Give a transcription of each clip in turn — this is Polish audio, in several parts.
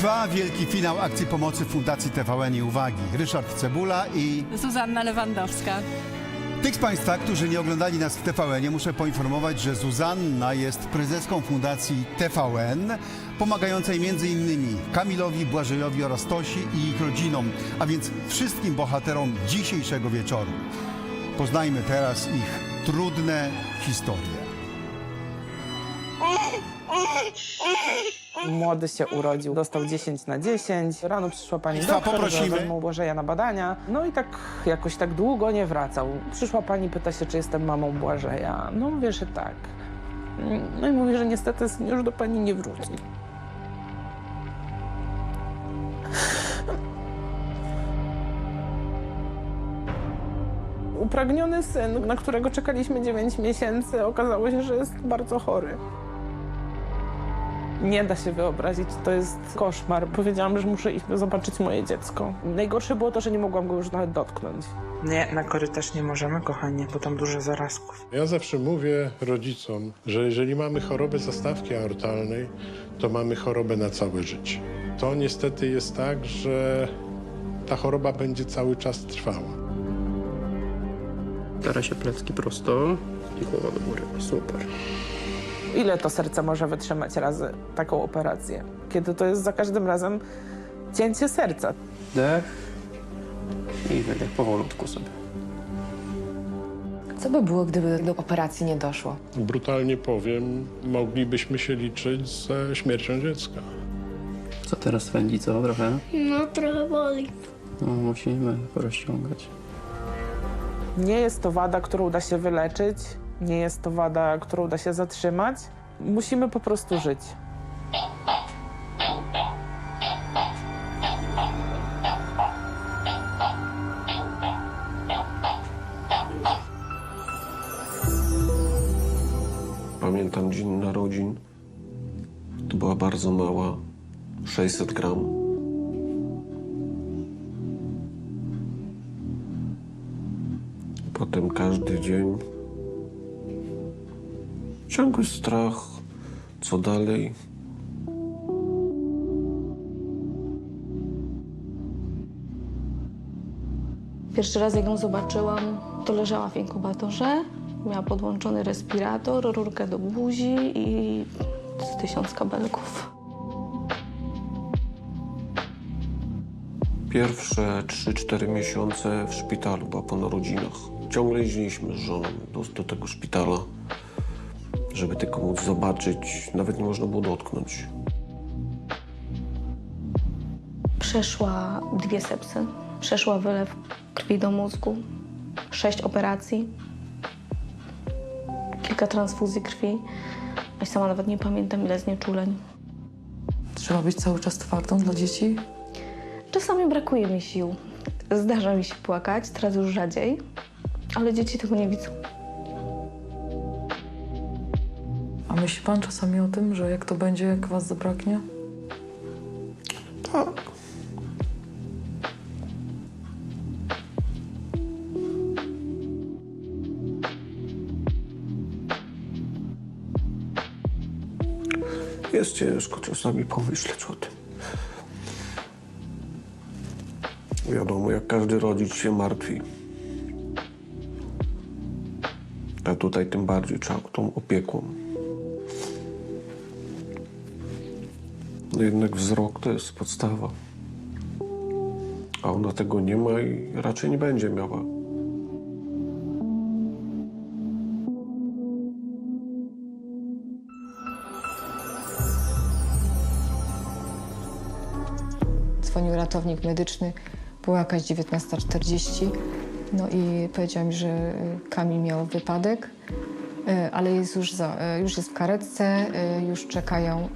Trwa wielki finał akcji pomocy Fundacji TVN i Uwagi. Ryszard Cebula i Zuzanna Lewandowska. tych z Państwa, którzy nie oglądali nas w TVN, muszę poinformować, że Zuzanna jest prezeską Fundacji TVN, pomagającej m.in. Kamilowi, Błażejowi oraz Tosi i ich rodzinom, a więc wszystkim bohaterom dzisiejszego wieczoru. Poznajmy teraz ich trudne historie. Młody się urodził, dostał 10 na 10. Rano przyszła pani Państwa, doktor, poprosimy. że mu Błażeja na badania. No i tak jakoś tak długo nie wracał. Przyszła pani, pyta się, czy jestem mamą Błażeja. No mówię, że tak. No i mówi, że niestety syn już do pani nie wróci. Upragniony syn, na którego czekaliśmy 9 miesięcy, okazało się, że jest bardzo chory. Nie da się wyobrazić, to jest koszmar. Powiedziałam, że muszę iść zobaczyć moje dziecko. Najgorsze było to, że nie mogłam go już nawet dotknąć. Nie, na korytarz nie możemy, kochanie, bo tam dużo zarazków. Ja zawsze mówię rodzicom, że jeżeli mamy chorobę zastawki aortalnej, to mamy chorobę na całe życie. To niestety jest tak, że ta choroba będzie cały czas trwała. Stara się plecki prosto i głowa do góry. Super. Ile to serce może wytrzymać razy taką operację? Kiedy to jest za każdym razem cięcie serca. Dech i wydech powolutku sobie. Co by było, gdyby do operacji nie doszło? Brutalnie powiem, moglibyśmy się liczyć ze śmiercią dziecka. Co teraz swędzi, co trochę? No trochę boli. No, musimy porozciągać. Nie jest to wada, którą da się wyleczyć. Nie jest to wada, którą da się zatrzymać. Musimy po prostu żyć. Pamiętam dzień narodzin. To była bardzo mała, 600 gram. Potem każdy dzień. Ciągły strach. Co dalej? Pierwszy raz jak ją zobaczyłam, to leżała w inkubatorze. Miała podłączony respirator, rurkę do buzi i z tysiąc kabelków. Pierwsze 3-4 miesiące w szpitalu, była po narodzinach. Ciągle jeździliśmy z żoną do, do tego szpitala, żeby tylko móc zobaczyć. Nawet nie można było dotknąć. Przeszła dwie sepsy. Przeszła wylew krwi do mózgu, sześć operacji, kilka transfuzji krwi. A sama nawet nie pamiętam ile znieczuleń. Trzeba być cały czas twardą dla dzieci? Czasami brakuje mi sił. Zdarza mi się płakać, teraz już rzadziej, ale dzieci tego nie widzą. A myśli pan czasami o tym, że jak to będzie, jak was zabraknie? Tak. Jest ciężko czasami pomyśleć o tym. Wiadomo, jak każdy rodzic się martwi. A tutaj tym bardziej trzeba tą opieką. No jednak wzrok to jest podstawa. A ona tego nie ma i raczej nie będzie miała. Dzwonił ratownik medyczny, była jakaś 19.40, no i powiedział mi, że Kamil miał wypadek, ale jest już, za, y, już jest w karetce, y, już czekają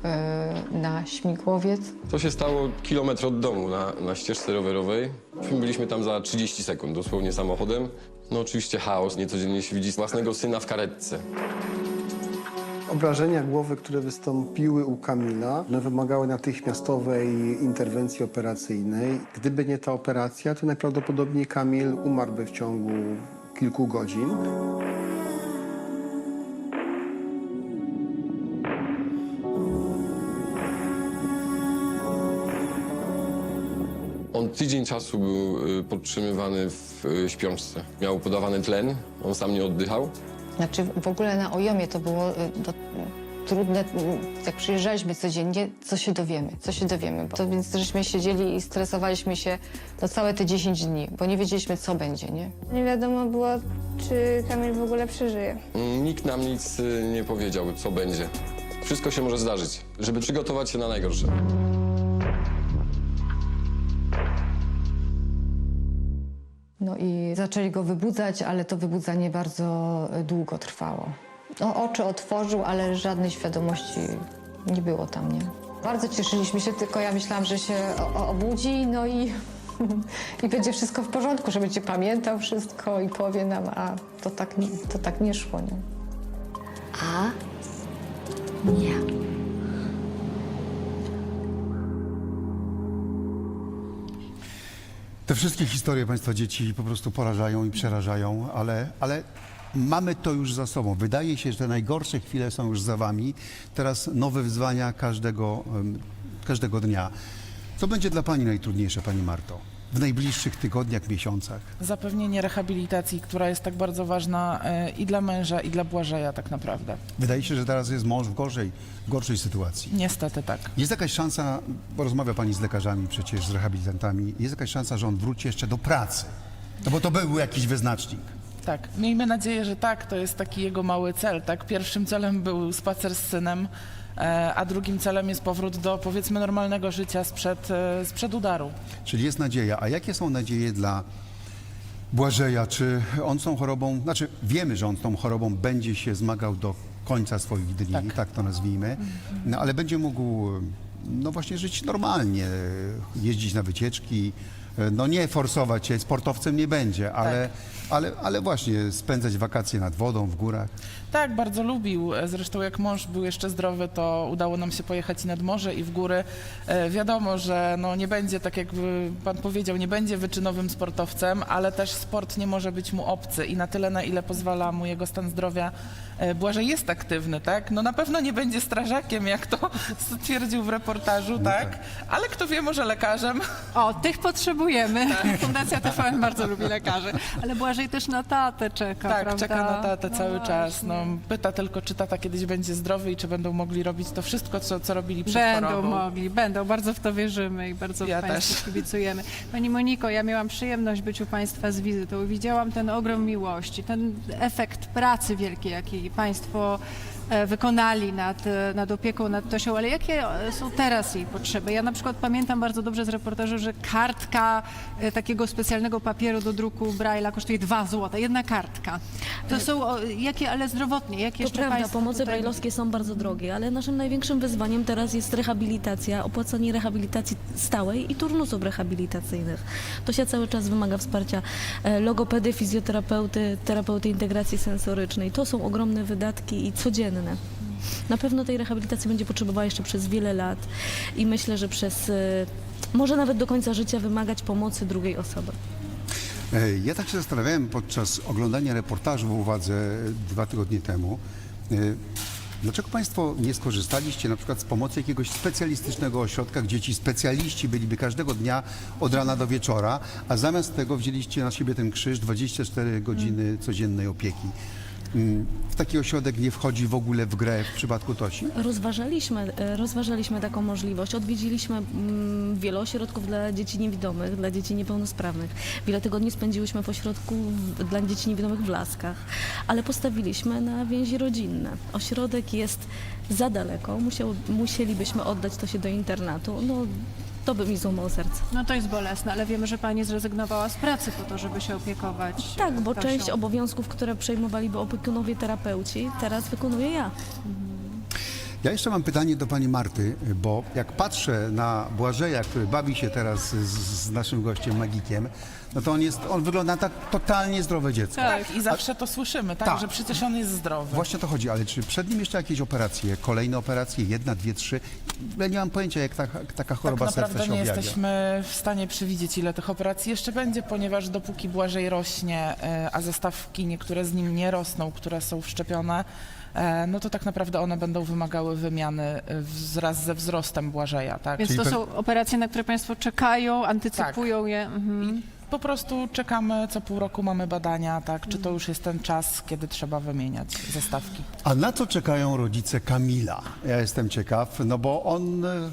na śmigłowiec. To się stało kilometr od domu na, na ścieżce rowerowej. My byliśmy tam za 30 sekund, dosłownie samochodem. No oczywiście chaos, niecodziennie się widzi własnego syna w karetce. Obrażenia głowy, które wystąpiły u Kamila, one wymagały natychmiastowej interwencji operacyjnej. Gdyby nie ta operacja, to najprawdopodobniej Kamil umarłby w ciągu kilku godzin. Tydzień czasu był y, podtrzymywany w y, śpiączce. Miał podawany tlen, on sam nie oddychał. Znaczy w ogóle na Ojomie to było y, do, trudne, jak przyjeżdżaliśmy codziennie, co się dowiemy, co się dowiemy. To więc żeśmy siedzieli i stresowaliśmy się no, całe te 10 dni, bo nie wiedzieliśmy, co będzie, nie? Nie wiadomo było, czy Kamil w ogóle przeżyje. Nikt nam nic nie powiedział, co będzie. Wszystko się może zdarzyć, żeby przygotować się na najgorsze. No i zaczęli go wybudzać, ale to wybudzanie bardzo y, długo trwało. No, oczy otworzył, ale żadnej świadomości nie było tam, nie? Bardzo cieszyliśmy się, tylko ja myślałam, że się obudzi, no i, i będzie wszystko w porządku, że będzie pamiętał wszystko i powie nam, a to tak, to tak nie szło, nie? A nie. Te wszystkie historie Państwa dzieci po prostu porażają i przerażają, ale, ale mamy to już za sobą. Wydaje się, że te najgorsze chwile są już za Wami. Teraz nowe wyzwania każdego, każdego dnia. Co będzie dla Pani najtrudniejsze, Pani Marto? W najbliższych tygodniach, miesiącach? Zapewnienie rehabilitacji, która jest tak bardzo ważna e, i dla męża, i dla Błażeja tak naprawdę. Wydaje się, że teraz jest mąż w gorszej, w gorszej sytuacji. Niestety tak. Jest jakaś szansa, bo rozmawia Pani z lekarzami przecież, z rehabilitantami, jest jakaś szansa, że on wróci jeszcze do pracy? No bo to był jakiś wyznacznik. Tak, miejmy nadzieję, że tak, to jest taki jego mały cel, tak? Pierwszym celem był spacer z synem, a drugim celem jest powrót do powiedzmy normalnego życia sprzed, e, sprzed udaru. Czyli jest nadzieja. A jakie są nadzieje dla Błażeja? Czy on z tą chorobą, znaczy wiemy, że on z tą chorobą będzie się zmagał do końca swoich dni, tak, Tak. to nazwijmy, no, ale będzie mógł no właśnie żyć normalnie, jeździć na wycieczki, no nie forsować się, sportowcem nie będzie, ale, ale, ale właśnie spędzać wakacje nad wodą, w górach. Tak, bardzo lubił. Zresztą jak mąż był jeszcze zdrowy, to udało nam się pojechać i nad morze, i w góry. E, Wiadomo, że no nie będzie, tak jak pan powiedział, nie będzie wyczynowym sportowcem, ale też sport nie może być mu obcy i na tyle, na ile pozwala mu jego stan zdrowia, e, Błażej jest aktywny, tak? No na pewno nie będzie strażakiem, jak to stwierdził w reportażu, tak? Ale kto wie, może lekarzem. O, tych potrzebujemy. Fundacja TVN bardzo lubi lekarzy. Ale Błażej też na tatę czeka, Tak, prawda? czeka na tatę No cały czas. właśnie. No, pyta tylko, czy tata kiedyś będzie zdrowy i czy będą mogli robić to wszystko, co, co robili przed Będą chorobą. mogli, będą. Bardzo w to wierzymy i bardzo Ja Państwu też. kibicujemy. Pani Moniko, ja miałam przyjemność być u Państwa z wizytą. Widziałam ten ogrom miłości, ten efekt pracy wielkiej, jaki Państwo wykonali nad, e, nad opieką nad Tosią, ale jakie e, są teraz jej potrzeby? Ja na przykład pamiętam bardzo dobrze z reportażu, że kartka e, takiego specjalnego papieru do druku Braille'a kosztuje 2 zł, jedna kartka. To są o, jakie, ale zdrowotnie, jakie To jeszcze prawda, państwo pomocy tutaj... brajlowskie są bardzo drogie, ale naszym największym wyzwaniem teraz jest rehabilitacja, opłacanie rehabilitacji stałej i turnusów rehabilitacyjnych. To się cały czas wymaga wsparcia e, logopedy, fizjoterapeuty, terapeuty integracji sensorycznej. To są ogromne wydatki i Na pewno tej rehabilitacji będzie potrzebowała jeszcze przez wiele lat i myślę, że przez e, może nawet do końca życia wymagać pomocy drugiej osoby. E, Ja tak się zastanawiałem podczas oglądania reportażu w Uwadze dwa tygodnie temu, e, dlaczego Państwo nie skorzystaliście na przykład z pomocy jakiegoś specjalistycznego ośrodka, gdzie ci specjaliści byliby każdego dnia od rana do wieczora, a zamiast tego wzięliście na siebie ten krzyż 24 godziny codziennej opieki. Mm, W taki ośrodek nie wchodzi w ogóle w grę w przypadku Tosi? Rozważaliśmy, e, rozważaliśmy taką możliwość. Odwiedziliśmy mm, wiele ośrodków dla dzieci niewidomych, dla dzieci niepełnosprawnych. Wiele tygodni spędziłyśmy w ośrodku dla dzieci niewidomych w Laskach, ale postawiliśmy na więzi rodzinne. Ośrodek jest za daleko, musiał, musielibyśmy oddać to się do internatu. No, to by mi złamał serce. No to jest bolesne, ale wiemy, że pani zrezygnowała z pracy po to, żeby się opiekować. Tak, bo Tosią. część obowiązków, które przejmowaliby opiekunowie terapeuci, teraz wykonuję ja. Ja jeszcze mam pytanie do pani Marty, bo jak patrzę na Błażeja, który bawi się teraz z, z naszym gościem Magikiem, no to on jest, on wygląda na tak totalnie zdrowe dziecko. Tak, i zawsze to słyszymy, tak, Tak. że przecież on jest zdrowy. Właśnie o to chodzi, ale czy przed nim jeszcze jakieś operacje, kolejne operacje, jedna, dwie, trzy? Ja nie mam pojęcia, jak ta, taka Tak choroba serca naprawdę się nie objawia. jesteśmy w stanie przewidzieć, ile tych operacji jeszcze będzie, ponieważ dopóki Błażej rośnie, e, a zestawki niektóre z nim nie rosną, które są wszczepione, no to tak naprawdę one będą wymagały wymiany e, wraz ze wzrostem Błażeja, tak? Więc to są operacje, na które Państwo czekają, antycypują je. Mhm. Po prostu czekamy, co pół roku mamy badania, tak? Czy to już jest ten czas, kiedy trzeba wymieniać zestawki? A na co czekają rodzice Kamila? Ja jestem ciekaw, no bo on, e,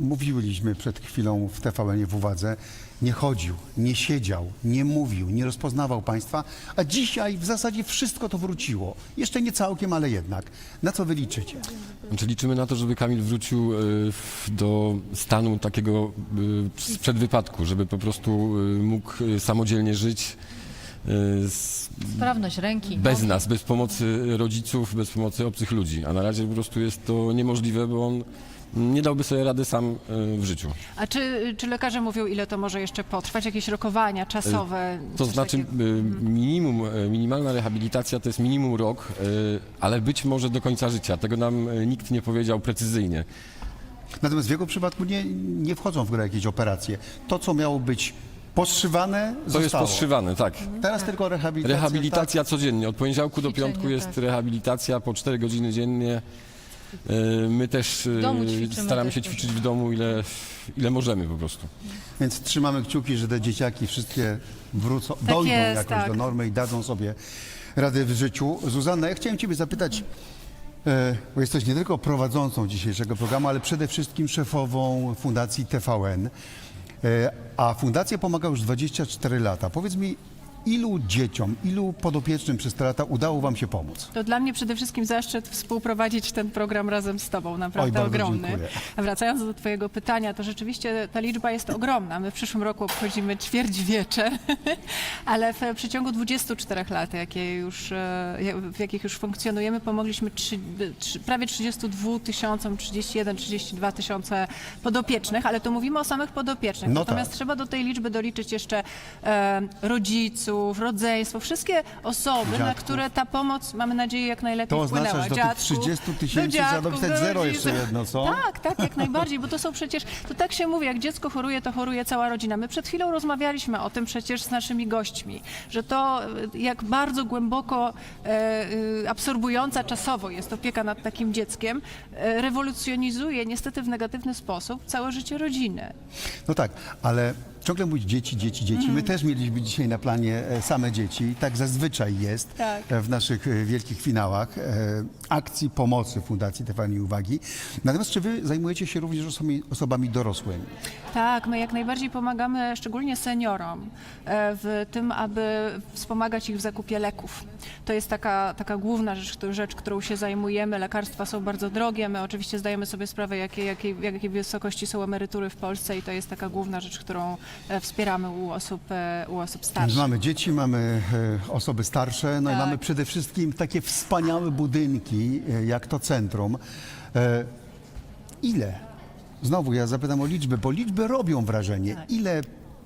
mówiliśmy przed chwilą w TVN w uwadze, nie chodził, nie siedział, nie mówił, nie rozpoznawał państwa, a dzisiaj w zasadzie wszystko to wróciło. Jeszcze nie całkiem, ale jednak. Na co wy liczycie? Znaczy liczymy na to, żeby Kamil wrócił e, w- do stanu takiego e, sprzed wypadku, żeby po prostu e, mógł e, samodzielnie żyć e, z, Sprawność ręki. bez nas, bez pomocy rodziców, bez pomocy obcych ludzi. A na razie po prostu jest to niemożliwe, bo on nie dałby sobie rady sam e, w życiu. A czy, czy lekarze mówią, ile to może jeszcze potrwać? Jakieś rokowania czasowe? To coś znaczy takiego? y, minimum, y, minimalna rehabilitacja to jest minimum rok, y, ale być może do końca życia. Tego nam y, nikt nie powiedział precyzyjnie. Natomiast w jego przypadku nie, nie wchodzą w grę jakieś operacje. To, co miało być poszywane, To zostało. jest poszywane, tak. Teraz tylko rehabilitacja. Rehabilitacja codziennie. Od poniedziałku do piątku jest tak. rehabilitacja po 4 godziny dziennie. Y, My też domu ćwiczymy staramy też się ćwiczyć w domu ile, ile możemy po prostu. Więc trzymamy kciuki, że te dzieciaki wszystkie wrócą, dojdą jest, jakoś tak. do normy i dadzą sobie radę w życiu. Zuzanna, ja chciałem Ciebie zapytać, e, bo jesteś nie tylko prowadzącą dzisiejszego programu, ale przede wszystkim szefową Fundacji TVN. E, a fundacja pomaga już 24 lata. Powiedz mi, ilu dzieciom, ilu podopiecznym przez te lata udało Wam się pomóc? To dla mnie przede wszystkim zaszczyt współprowadzić ten program razem z Tobą, Oj, naprawdę bardzo ogromny. dziękuję. Wracając do Twojego pytania, to rzeczywiście ta liczba jest ogromna. My w przyszłym roku obchodzimy ćwierćwiecze, ale w przeciągu 24 lat, jakie już, e, w jakich już funkcjonujemy, pomogliśmy trzy, trzy, prawie 32 tysiącom, 31, 32 tysiące podopiecznych, ale to mówimy o samych podopiecznych. No Natomiast tak. trzeba do tej liczby doliczyć jeszcze e, rodziców, rodzeństwo, wszystkie osoby, na Dziadków. które ta pomoc, mamy nadzieję, jak najlepiej To oznacza, wpłynęła. że do tych Dziadków, 30 do tysięcy trzeba dopisać do zero rodziców. jeszcze jedno, co? Tak, tak, jak najbardziej, bo to są przecież, to tak się mówi, jak dziecko choruje, to choruje cała rodzina. My przed chwilą rozmawialiśmy o tym przecież z naszymi gośćmi, że to e, jak bardzo głęboko e, e, absorbująca czasowo jest opieka nad takim dzieckiem, e, rewolucjonizuje niestety w negatywny sposób całe życie rodziny. No tak, ale ciągle mówić dzieci, dzieci, dzieci. My też mieliśmy dzisiaj na planie e, same dzieci. Tak zazwyczaj jest Tak. e, w naszych e, wielkich finałach e, akcji pomocy Fundacji TVN i Uwagi. Natomiast czy wy zajmujecie się również osobami, osobami dorosłymi? Tak, my jak najbardziej pomagamy szczególnie seniorom e, w tym, aby wspomagać ich w zakupie leków. To jest taka, taka główna rzecz, któ- rzecz, którą się zajmujemy. Lekarstwa są bardzo drogie. My oczywiście zdajemy sobie sprawę, jakie, jakiej, jakiej wysokości są emerytury w Polsce i to jest taka główna rzecz, którą wspieramy u osób, e, u osób starszych. mamy dzieci, mamy e, osoby starsze, no i Tak. mamy przede wszystkim takie wspaniałe budynki, e, jak to centrum. E, ile? Znowu ja zapytam o liczby, bo liczby robią wrażenie. Tak. Ile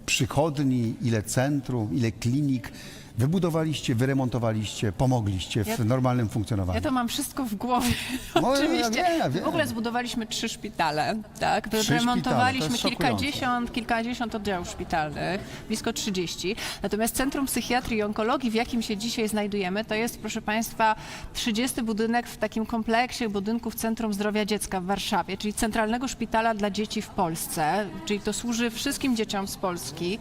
przychodni, ile centrum, ile klinik wybudowaliście, wyremontowaliście, pomogliście w Ja- normalnym funkcjonowaniu? Ja to mam wszystko w głowie. No, ja Oczywiście. wiem, ja wiem. W ogóle zbudowaliśmy trzy szpitale. Tak? Trzy Remontowaliśmy szpitale, to jest szokujące. kilkadziesiąt, kilkadziesiąt oddziałów szpitalnych, blisko 30. Natomiast Centrum Psychiatrii i Onkologii, w jakim się dzisiaj znajdujemy, to jest, proszę Państwa, 30 budynek w takim kompleksie budynków Centrum Zdrowia Dziecka w Warszawie, czyli centralnego szpitala dla dzieci w Polsce, czyli to służy wszystkim dzieciom z Polski.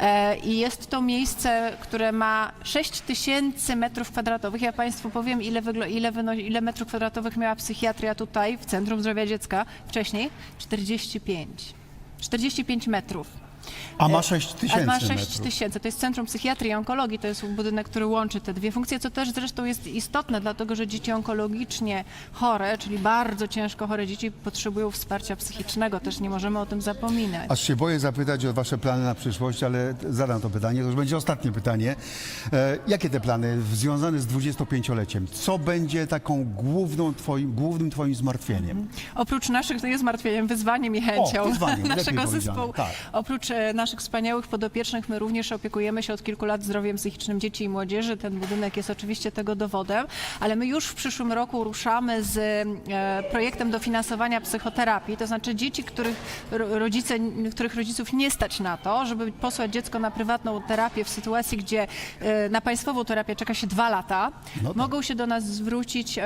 E, I jest to miejsce, które ma 6 tysięcy metrów kwadratowych. Ja Państwu powiem, ile, ile, ile metrów kwadratowych miała psychiatria tutaj w Centrum Zdrowia Dziecka wcześniej? 45. 45 metrów. A ma E, 6 A tysięcy ma 6 metrów. tysięcy. To jest Centrum Psychiatrii i Onkologii. To jest budynek, który łączy te dwie funkcje, co też zresztą jest istotne, dlatego że dzieci onkologicznie chore, czyli bardzo ciężko chore dzieci, potrzebują wsparcia psychicznego. Też nie możemy o tym zapominać. Aż się boję zapytać o Wasze plany na przyszłość, ale zadam to pytanie, to już będzie ostatnie pytanie. E, jakie te plany związane z 25-leciem? Co będzie taką główną twoim, głównym Twoim zmartwieniem? Oprócz naszych, to jest zmartwieniem, wyzwaniem i chęcią wyzwaniem, lepiej naszego powiedziane, zespołu. tak. Oprócz e, naszych wspaniałych podopiecznych, my również opiekujemy się od kilku lat zdrowiem psychicznym dzieci i młodzieży. Ten budynek jest oczywiście tego dowodem, ale my już w przyszłym roku ruszamy z e, projektem dofinansowania psychoterapii, to znaczy dzieci, których ro- rodzice, których rodziców nie stać na to, żeby posłać dziecko na prywatną terapię w sytuacji, gdzie e, na państwową terapię czeka się dwa lata, No tak. mogą się do nas zwrócić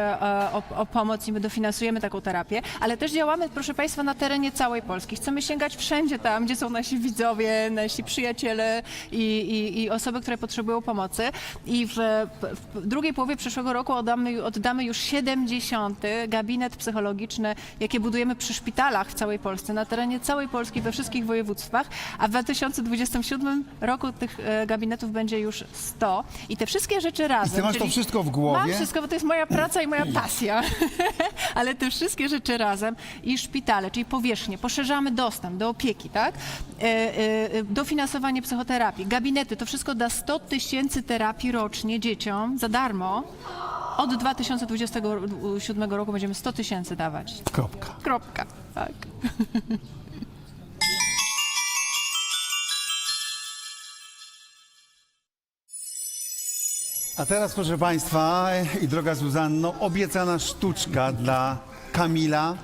o, o pomoc i my dofinansujemy taką terapię, ale też działamy, proszę Państwa, na terenie całej Polski. Chcemy sięgać wszędzie tam, gdzie są nasi widzowie, nasi przyjaciele i, i, i osoby, które potrzebują pomocy. I w, w drugiej połowie przyszłego roku oddamy, oddamy już 70. gabinet psychologiczny, jakie budujemy przy szpitalach w całej Polsce, na terenie całej Polski, we wszystkich województwach, a w 2027 roku tych e, gabinetów będzie już 100. I te wszystkie rzeczy razem... ty masz to wszystko w głowie? Mam wszystko, bo to jest moja praca i moja pasja. Ale te wszystkie rzeczy razem i szpitale, czyli powierzchnie, poszerzamy dostęp do opieki, tak? E, e, dofinansowanie psychoterapii, gabinety, to wszystko da 100 tysięcy terapii rocznie dzieciom za darmo. Od 2027 roku będziemy 100 tysięcy dawać. Kropka. Kropka. Tak. A teraz, proszę Państwa i droga Zuzanno, obiecana sztuczka dla Kamila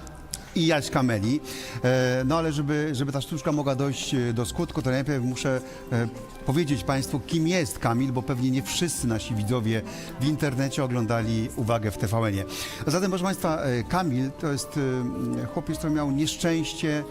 i Jaśka Meli. E, No ale żeby, żeby ta sztuczka mogła dojść e, do skutku, to najpierw muszę e, powiedzieć Państwu, kim jest Kamil, bo pewnie nie wszyscy nasi widzowie w internecie oglądali uwagę w TVN-ie. Zatem, proszę Państwa, Kamil to jest chłopiec, który miał nieszczęście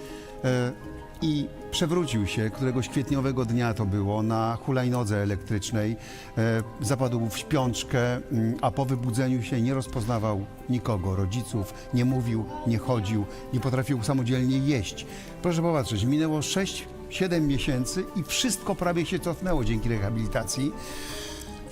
i przewrócił się któregoś kwietniowego dnia to było na hulajnodze elektrycznej. E, zapadł w śpiączkę, mm, a po wybudzeniu się nie rozpoznawał nikogo, rodziców, nie mówił, nie chodził, nie potrafił samodzielnie jeść. Proszę popatrzeć, minęło 6-7 miesięcy i wszystko prawie się cofnęło dzięki rehabilitacji.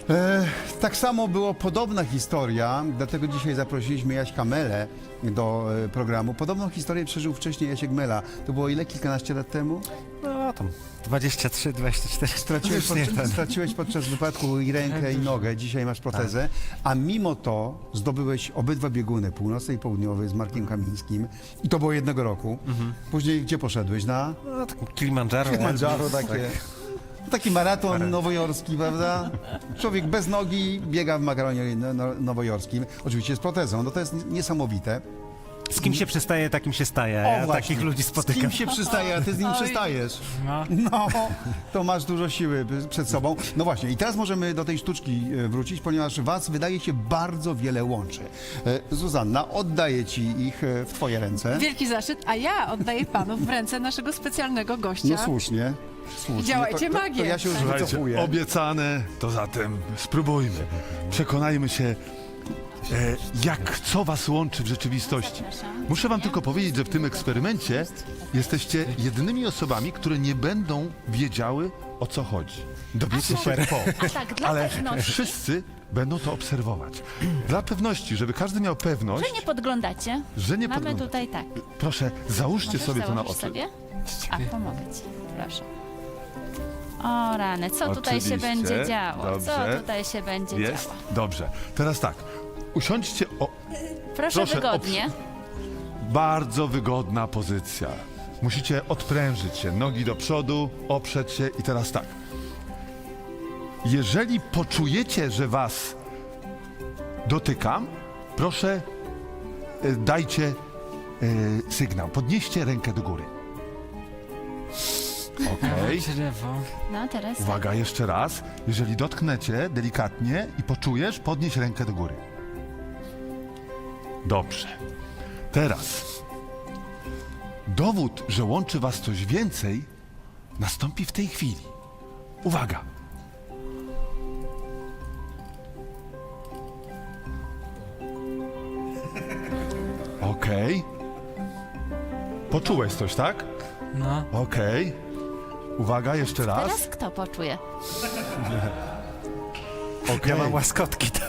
E, tak samo było podobna historia, dlatego dzisiaj zaprosiliśmy Jaśka Melę do e, programu. Podobną historię przeżył wcześniej Jasiek Mela. To było ile? Kilkanaście lat temu? No tam 23, 24. Straciłeś, Już nie pod, ten. straciłeś podczas wypadku i rękę, i nogę, dzisiaj masz protezę, a mimo to zdobyłeś obydwa bieguny, północny i południowy z Markiem Kamińskim i to było jednego roku. Później gdzie poszedłeś? Na No, tak Kilimandżaro. Takie. Tak. Taki maraton nowojorski, prawda? Człowiek bez nogi biega w makaronie no- no- nowojorskim. Oczywiście z protezą, no to jest niesamowite. Z kim się przystaje, takim się staje. O, Ja właśnie. takich ludzi Z spotykam. kim się przystaje, a ty z nim Oj. przystajesz. No. No, to masz dużo siły przed sobą. No właśnie, i teraz możemy do tej sztuczki e, wrócić, ponieważ was wydaje się bardzo wiele łączy. E, Zuzanna, oddaję ci ich e, w twoje ręce. Wielki zaszczyt, a ja oddaję panu w ręce naszego specjalnego gościa. No słusznie. słusznie. Działajcie to, to, to magię. ja się już Słuchajcie, wycofuję. Obiecane, to zatem spróbujmy. Przekonajmy się, e, jak co was łączy w rzeczywistości. Muszę wam tylko powiedzieć, że w tym eksperymencie jesteście jedynymi osobami, które nie będą wiedziały o co chodzi. Dowiecie się po. A tak, dla Ale pewności. wszyscy będą to obserwować. Dla pewności, żeby każdy miał pewność, Że nie podglądacie. że nie Mamy podgląda. tutaj tak. Proszę, załóżcie Możesz sobie to na założyć oczy. Sobie? A, pomogę ci. Proszę. O rany, co tutaj się Oczywiście. będzie działo? Dobrze. Co tutaj się będzie Jest? działo? Dobrze. Teraz tak. Usiądźcie o Proszę, Proszę, wygodnie. Bardzo wygodna pozycja. Musicie odprężyć się, nogi do przodu, oprzeć się i teraz tak. Jeżeli poczujecie, że was dotykam, proszę e, dajcie e, sygnał. Podnieście rękę do góry. Okej. No teraz. Uwaga, jeszcze raz. Jeżeli dotknęcie delikatnie i poczujesz, podnieś rękę do góry. Dobrze. Teraz dowód, że łączy was coś więcej, nastąpi w tej chwili. Uwaga. Okej. Poczułeś coś, tak? No. Okej. Uwaga, jeszcze raz. Teraz kto poczuje? Okej. Ja mam łaskotki. To...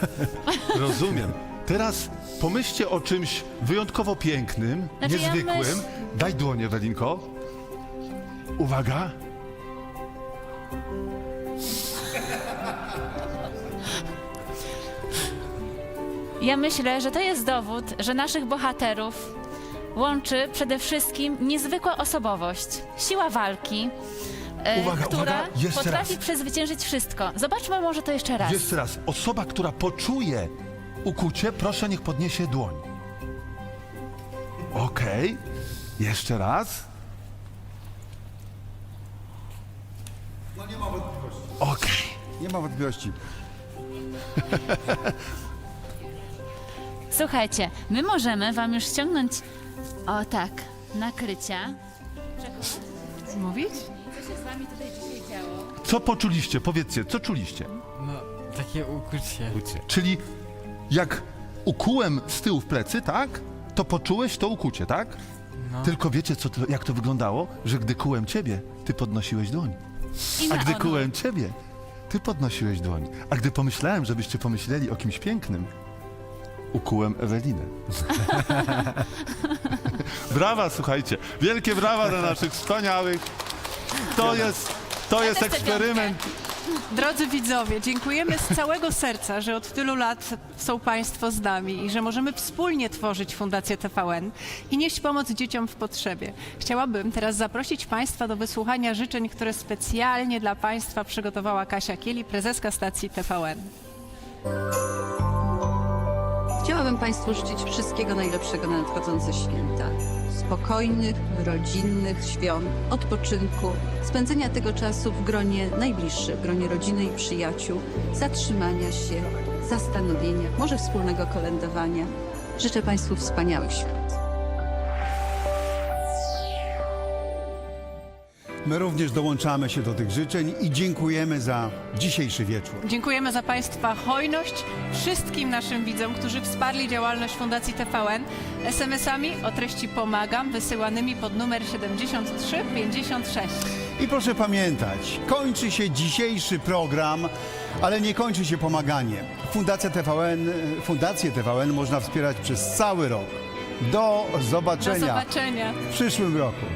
Rozumiem. Teraz pomyślcie o czymś wyjątkowo pięknym, Znaczy, ja niezwykłym. myśl- Daj dłonie, Welinko. Uwaga. Ja myślę, że to jest dowód, że naszych bohaterów łączy przede wszystkim niezwykła osobowość, siła walki, e, Uwaga, która uwaga, jeszcze potrafi raz. przezwyciężyć wszystko. Zobaczmy może to jeszcze raz. Jeszcze raz. Osoba, która poczuje ukucie, proszę niech podniesie dłoń. Okej. Jeszcze raz. No nie ma wątpliwości. Okej. Nie ma wątpliwości. Słuchajcie, my możemy wam już ściągnąć, o tak, nakrycia. Mówić? Co się z wami tutaj dzisiaj działo? Co poczuliście? Powiedzcie, co czuliście? No, takie ukłucie. Czyli jak ukułem z tyłu w plecy, tak? To poczułeś to ukucie, tak? No. Tylko wiecie, co to, jak to wyglądało? Że gdy kułem ciebie, ty podnosiłeś dłoń. I A na gdy kułem ciebie, ty podnosiłeś dłoń. A gdy pomyślałem, żebyście pomyśleli o kimś pięknym, ukułem Ewelinę. brawa, słuchajcie. Wielkie brawa dla naszych wspaniałych. To jest, to jest eksperyment. Drodzy widzowie, dziękujemy z całego serca, że od tylu lat są Państwo z nami i że możemy wspólnie tworzyć Fundację TVN i nieść pomoc dzieciom w potrzebie. Chciałabym teraz zaprosić Państwa do wysłuchania życzeń, które specjalnie dla Państwa przygotowała Kasia Kieli, prezeska stacji TVN. Chciałabym Państwu życzyć wszystkiego najlepszego na nadchodzące święta. Spokojnych, rodzinnych świąt, odpoczynku, spędzenia tego czasu w gronie najbliższych, w gronie rodziny i przyjaciół, zatrzymania się, zastanowienia, może wspólnego kolędowania. Życzę Państwu wspaniałych świąt. My również dołączamy się do tych życzeń i dziękujemy za dzisiejszy wieczór. Dziękujemy za Państwa hojność wszystkim naszym widzom, którzy wsparli działalność Fundacji TVN SMS-ami o treści Pomagam wysyłanymi pod numer 7356. I proszę pamiętać, kończy się dzisiejszy program, ale nie kończy się pomaganie. Fundacja TVN, Fundację TVN można wspierać przez cały rok. Do Do zobaczenia zobaczenia. w przyszłym roku.